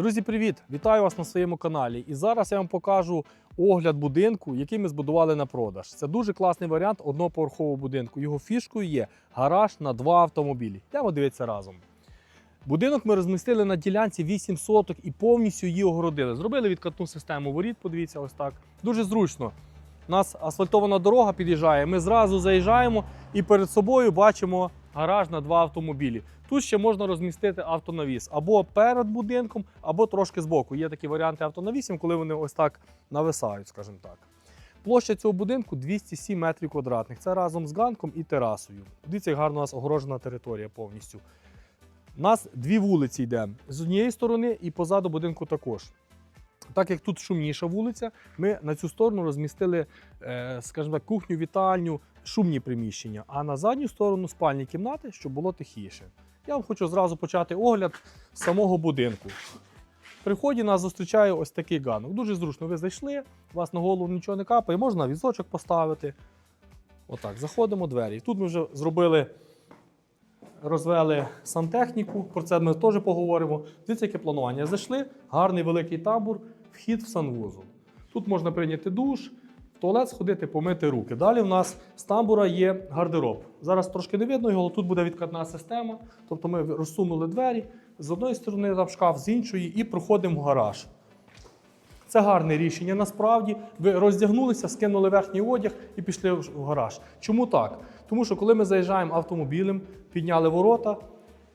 Друзі, привіт! Вітаю вас на своєму каналі. І зараз я вам покажу огляд будинку, який ми збудували на продаж. Це дуже класний варіант одноповерхового будинку. Його фішкою є гараж на два автомобілі. Йдемо дивитися разом. Будинок ми розмістили на ділянці 8 соток і повністю її огородили. Зробили відкатну систему воріт, подивіться, ось так. Дуже зручно. У нас асфальтована дорога під'їжджає. Ми зразу заїжджаємо і перед собою бачимо гараж на два автомобілі. Тут ще можна розмістити автонавіс або перед будинком, або трошки збоку. Є такі варіанти автонавісів, коли вони ось так нависають, скажімо так. Площа цього будинку 207 метрів квадратних. Це разом з ганком і терасою. Дивіться, як гарно у нас огорожена територія повністю. У нас дві вулиці йде з однієї сторони і позаду будинку також. Так як тут шумніша вулиця, ми на цю сторону розмістили, е, скажімо так, кухню, вітальню, шумні приміщення, а на задню сторону спальні кімнати, щоб було тихіше. Я вам хочу зразу почати огляд самого будинку. При вході нас зустрічає ось такий ганок. Дуже зручно. Ви зайшли, у вас на голову нічого не капає, можна візочок поставити. Отак, заходимо двері. Тут ми вже зробили, розвели сантехніку, про це ми теж поговоримо. Дивіться, яке планування. Зайшли, гарний великий табор, вхід в санвузол. Тут можна прийняти душ, туалет сходити, помити руки. Далі в нас з тамбура є гардероб. Зараз трошки не видно його, але тут буде відкатна система. Тобто ми розсунули двері з одної сторони там шкаф, з іншої, і проходимо в гараж. Це гарне рішення. Насправді ви роздягнулися, скинули верхній одяг і пішли в гараж. Чому так? Тому що коли ми заїжджаємо автомобілем, підняли ворота,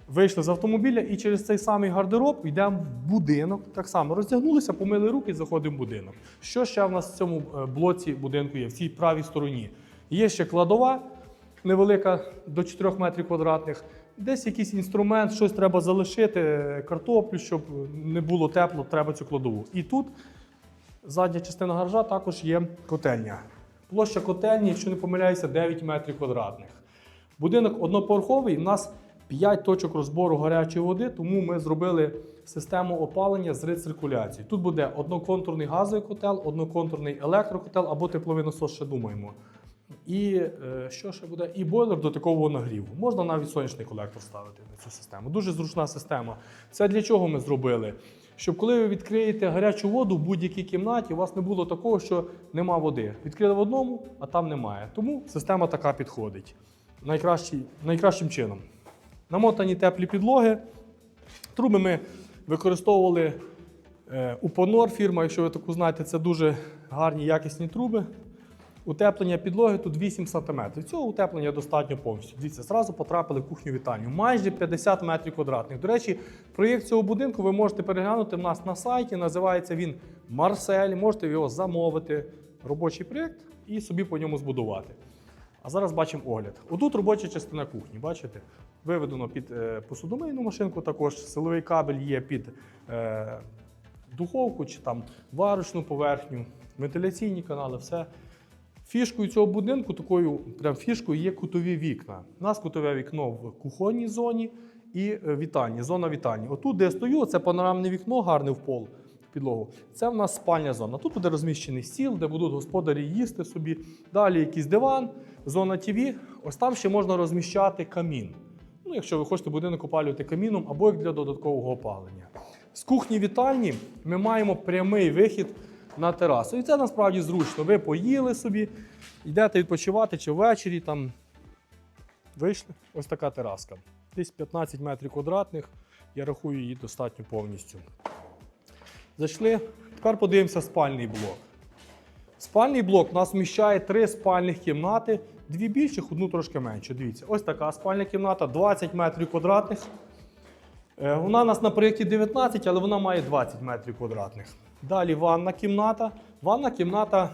вийшли з автомобіля і через цей самий гардероб йдемо в будинок. Так само роздягнулися, помили руки і заходимо в будинок. Що ще в нас в цьому е, блоці будинку є? В цій правій стороні? Є ще кладова невелика до 4 метрів квадратних. Десь якийсь інструмент, щось треба залишити, картоплю, щоб не було тепло, треба цю кладову. І тут задня частина гаража також є котельня. Площа котельні, якщо не помиляюся, 9 метрів квадратних. Будинок одноповерховий, у нас 5 точок розбору гарячої води, тому ми зробили систему опалення з рециркуляцією. Тут буде одноконтурний газовий котел, одноконтурний електрокотел або тепловий насос, ще думаємо. І е, що ще буде? І бойлер до такого нагріву. Можна навіть сонячний колектор ставити на цю систему. Дуже зручна система. Це для чого ми зробили? Щоб коли ви відкриєте гарячу воду в будь-якій кімнаті, у вас не було такого, що нема води. Відкрили в одному, а там немає. Тому система така підходить найкращий, найкращим чином. Намотані теплі підлоги. Труби ми використовували е, Упонор фірма, якщо ви таку знаєте, це дуже гарні якісні труби. Утеплення підлоги тут 8 см. Цього утеплення достатньо повністю. Дивіться, зразу потрапили в кухню вітальню. Майже 50 метрів квадратних. До речі, проєкт цього будинку ви можете переглянути в нас на сайті. Називається він Марсель. Можете його замовити. Робочий проєкт і собі по ньому збудувати. А зараз бачимо огляд. Отут робоча частина кухні, бачите? Виведено під е, посудомийну машинку, також силовий кабель є під е, духовку чи там варочну поверхню, вентиляційні канали, все. Фішкою цього будинку, такою прям фішкою є кутові вікна. У нас кутове вікно в кухонній зоні і е, вітальні, зона вітальні. Отут, де я стою, це панорамне вікно, гарне в пол, підлогу. Це в нас спальня зона. Тут буде розміщений стіл, де будуть господарі їсти собі. Далі якийсь диван, зона ТВ. Ось там ще можна розміщати камін. Якщо ви хочете будинок опалювати каміном або як для додаткового опалення. З кухні вітальні ми маємо прямий вихід на терасу. І це насправді зручно. Ви поїли собі, йдете відпочивати чи ввечері там вийшли. Ось така тераска. Десь 15 метрів квадратних. Я рахую її достатньо повністю. Зайшли. Тепер подивимося спальний блок. Спальний блок у нас вміщає три спальних кімнати, дві більших, одну трошки меншу. Дивіться, ось така спальня кімната, 20 метрів квадратних. Е, Вона у нас на проєкті 19, але вона має 20 метрів квадратних. Далі ванна кімната. Ванна кімната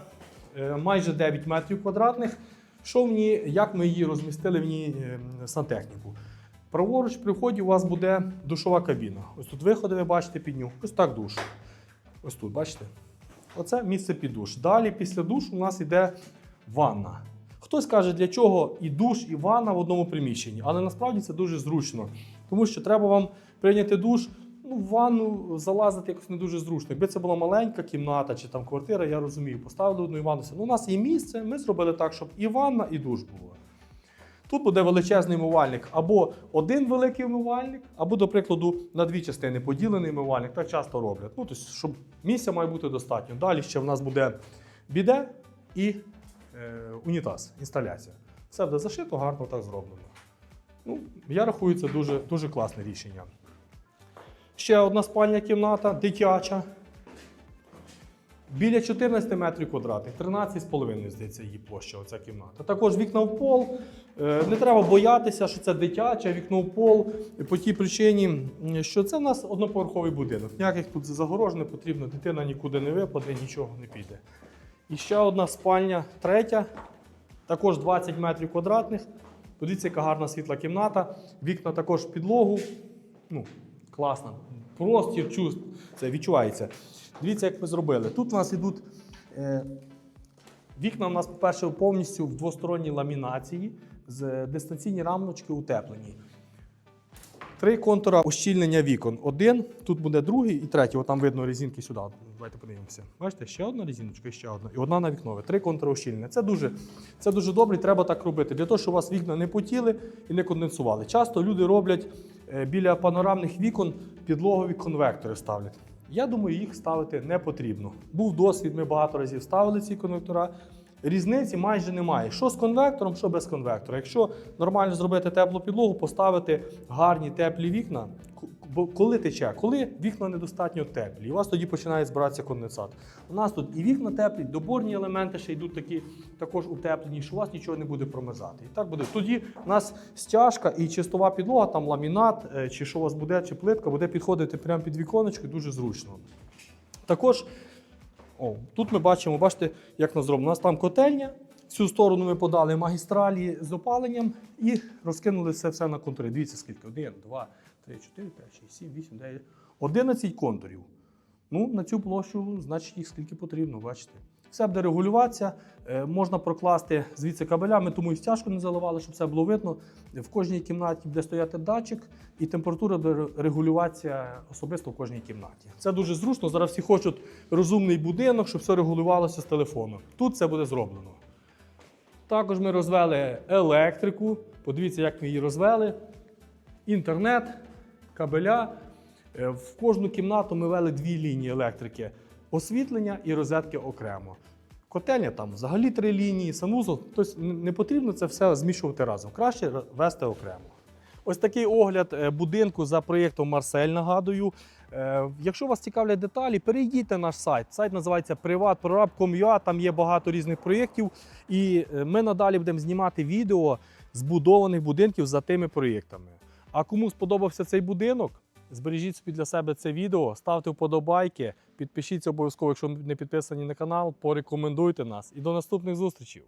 е, майже 9 метрів квадратних. Що в ній, як ми її розмістили в ній е, сантехніку? Праворуч при вході у вас буде душова кабіна. Ось тут виходи, ви бачите під нього. Ось так душ. Ось тут, бачите? Оце місце під душ. Далі після душу у нас йде ванна. Хтось каже, для чого і душ, і ванна в одному приміщенні, але насправді це дуже зручно, тому що треба вам прийняти душ. Ну, в ванну залазити якось не дуже зручно. Якби це була маленька кімната чи там квартира, я розумію, поставили одну і ванну. Ну, у нас є місце, ми зробили так, щоб і ванна, і душ була. Тут буде величезний умивальник, або один великий умивальник, або, до прикладу, на дві частини поділений умивальник. Так часто роблять. Ну, тобто, щоб місця має бути достатньо. Далі ще в нас буде біде і унітаз, інсталяція. Все буде зашито, гарно так зроблено. Ну, я рахую, це дуже, дуже класне рішення. Ще одна спальня кімната, дитяча. Біля 14 метрів квадратних, 13,5, здається, її площа, оця кімната. Також вікна в пол. Е, Не треба боятися, що це дитяче вікно в пол. По тій причині, що це в нас одноповерховий будинок. Ніяких тут загорож не потрібно, дитина нікуди не випаде, нічого не піде. І ще одна спальня, третя, також 20 метрів квадратних. Подивіться, яка гарна світла кімната. Вікна також в підлогу. Ну, класно. Простір чувств. Це відчувається. Дивіться, як ми зробили. Тут у нас йдуть е, вікна, у нас, по-перше, повністю в двосторонній ламінації з дистанційні рамочки утеплені. Три контура ущільнення вікон. Один, тут буде другий і третій. От там видно резинки сюди. Давайте подивимося. Бачите, ще одна резиночка ще одна. І одна на вікнове. Три контури ущільнення. Це дуже, це дуже добре, треба так робити. Для того, щоб у вас вікна не потіли і не конденсували. Часто люди роблять е, біля панорамних вікон підлогові конвектори ставлять. Я думаю, їх ставити не потрібно. Був досвід, ми багато разів ставили ці конвектора. Різниці майже немає. Що з конвектором, що без конвектора. Якщо нормально зробити теплу підлогу, поставити гарні теплі вікна, бо коли тече, коли вікна недостатньо теплі, і у вас тоді починає збиратися конденсат. У нас тут і вікна теплі, доборні елементи ще йдуть такі також утеплені, що у вас нічого не буде промерзати. І так буде. Тоді у нас стяжка і чистова підлога, там ламінат, е, чи що у вас буде, чи плитка, буде підходити прямо під віконечко, дуже зручно. Також о, тут ми бачимо, бачите, як нас зроблено. У нас там котельня. Цю сторону ми подали магістралі з опаленням і розкинули все все на контури. Дивіться, скільки? Один, два, три, чотири, п'ять, шість, сім, вісім, дев'ять. 11 контурів. Ну, на цю площу, значить, їх скільки потрібно, бачите. Все буде регулюватися, е, можна прокласти звідси кабеля, ми тому і стяжку не заливали, щоб все було видно. В кожній кімнаті буде стояти датчик, і температура буде регулюватися особисто в кожній кімнаті. Це дуже зручно. Зараз всі хочуть розумний будинок, щоб все регулювалося з телефону. Тут це буде зроблено. Також ми розвели електрику. Подивіться, як ми її розвели. Інтернет, кабеля. Е, В кожну кімнату ми вели дві лінії електрики: освітлення і розетки окремо. Котельня там взагалі три лінії, санузел. Тобто не потрібно це все змішувати разом. Краще вести окремо. Ось такий огляд е, будинку за проєктом Марсель. Нагадую. Е, Якщо вас цікавлять деталі, перейдіть на наш сайт. Сайт називається privatprorab.com.ua, Там є багато різних проєктів. І е, ми надалі будемо знімати відео збудованих будинків за тими проєктами. А кому сподобався цей будинок, збережіть собі для себе це відео, ставте вподобайки, підпишіться обов'язково, якщо не підписані на канал, порекомендуйте нас. І до наступних зустрічей!